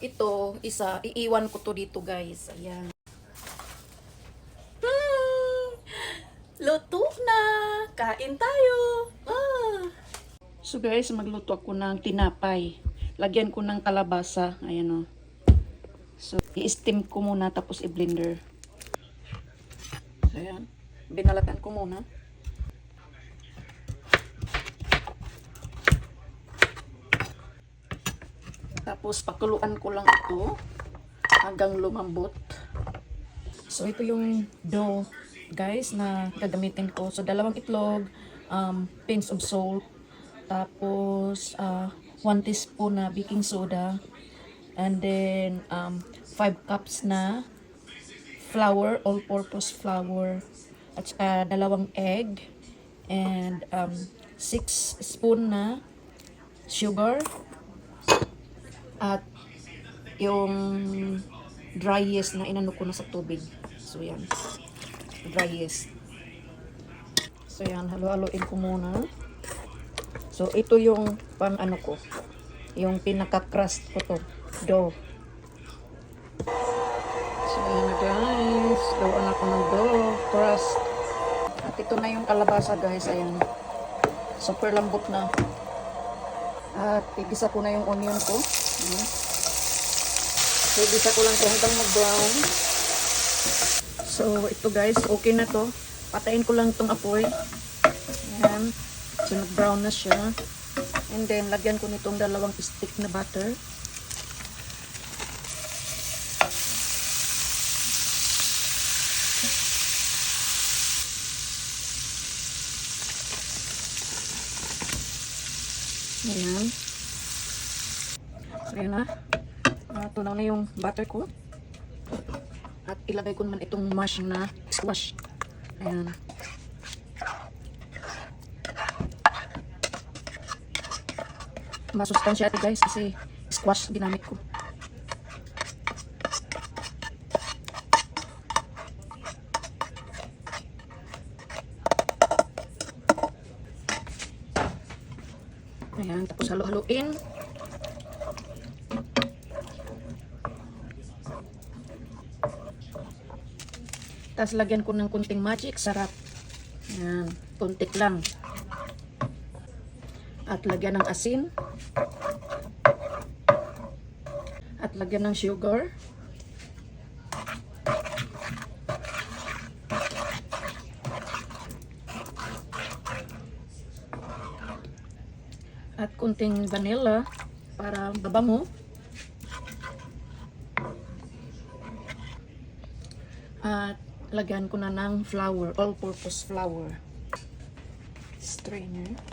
ito, isa, iiwan ko to dito guys. Ayan. Hmm, luto na! Kain tayo! Ah. So guys, magluto ako ng tinapay. Lagyan ko ng kalabasa. Ayan o. So, i-steam ko muna tapos i-blender. So, ayan. Binalatan ko muna. Tapos pakuluan ko lang ito hanggang lumambot. So ito yung dough guys na gagamitin ko. So dalawang itlog, um, pinch of salt, tapos uh, 1 teaspoon na baking soda, and then um, 5 cups na flour, all-purpose flour, at saka dalawang egg, and um, 6 spoon na sugar, at yung dry yeast na inano ko na sa tubig. So, yan. Dry yeast. So, yan. Halo-haloin ko muna. So, ito yung pang ano ko. Yung pinaka-crust ko to. Dough. So, yan na guys. Gawaan ako ng dough. Crust. At ito na yung kalabasa guys. Ayan. Super lambot na. At igisa ko na yung onion ko. So, igisa ko lang ito hanggang mag-brown. So, ito guys, okay na to. Patayin ko lang itong apoy. Ayan. So, nag-brown na siya. And then, lagyan ko nitong dalawang stick na butter. Ayan. Ayan na. Uh, tunaw na yung butter ko. At ilagay ko naman itong mash na squash. Ayan. Masustansya ito guys kasi squash ginamit ko. Ayan, tapos halo-haloin. Tapos lagyan ko ng kunting magic sarap. Ayan, kuntik lang. At lagyan ng asin. At lagyan ng sugar. At kunting vanilla para babango. At lagyan ko na ng flour, all-purpose flour. Strainer.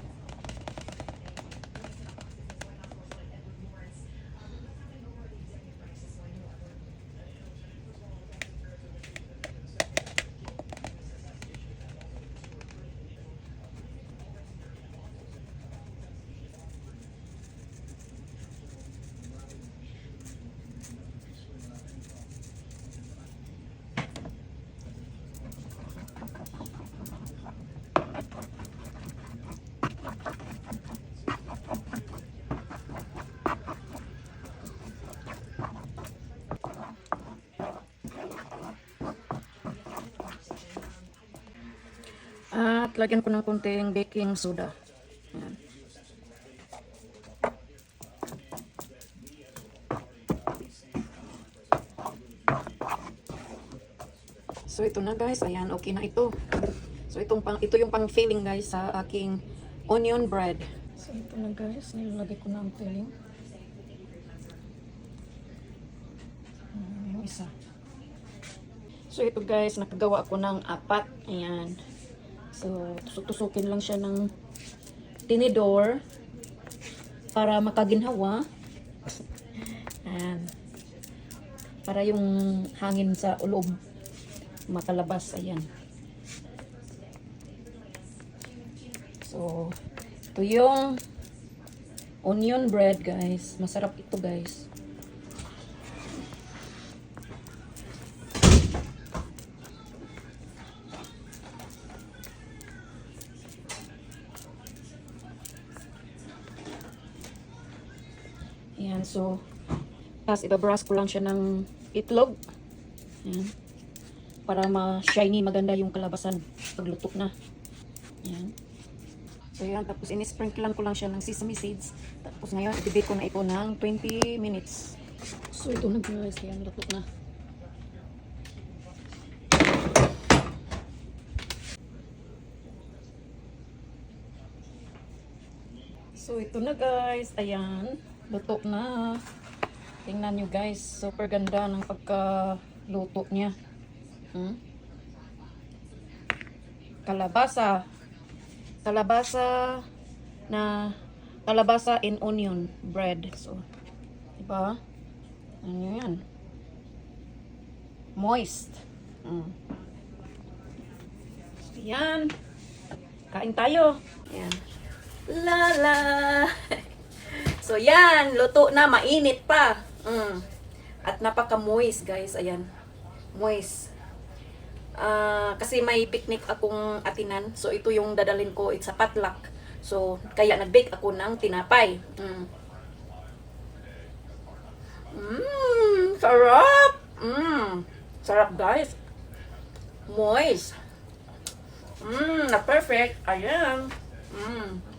At lagyan ko ng konting baking soda. So ito na guys, ayan, okay na ito. So itong pang ito yung pang filling guys sa aking onion bread. So ito na guys, nilalagay ko na ang filling. Yung isa. So ito guys, nakagawa ako ng apat. Ayan. So, tusok-tusukin lang siya ng tinidor para makaginhawa. Ayan. Para yung hangin sa ulob makalabas. Ayan. So, ito yung onion bread guys. Masarap ito guys. Ayan, so, Tapos ibabrush ko lang siya ng itlog. Ayan. Para ma-shiny, maganda yung kalabasan pagluto na. Ayan. So yan, tapos inisprinkle ko lang siya ng sesame seeds. Tapos ngayon, ibibig ko na ito ng 20 minutes. So ito na guys, kaya luto na. So ito na guys, ayan, luto na. Tingnan nyo guys, super ganda ng pagkaluto niya. Hmm? Kalabasa. Kalabasa na kalabasa in onion bread. So, diba? Ano yan? Moist. Mm. So, yan. Kain tayo. Yan. La la. so yan, luto na, mainit pa. Mm. At napaka-moist, guys. Ayan. Moist. Ah, kasi may picnic akong atinan. So ito yung dadalhin ko, it's a potluck. So kaya nag-bake ako ng tinapay. Mm. Mmm, sarap. Mmm, sarap guys. Moist. Mmm, na perfect. Ayan. Mmm.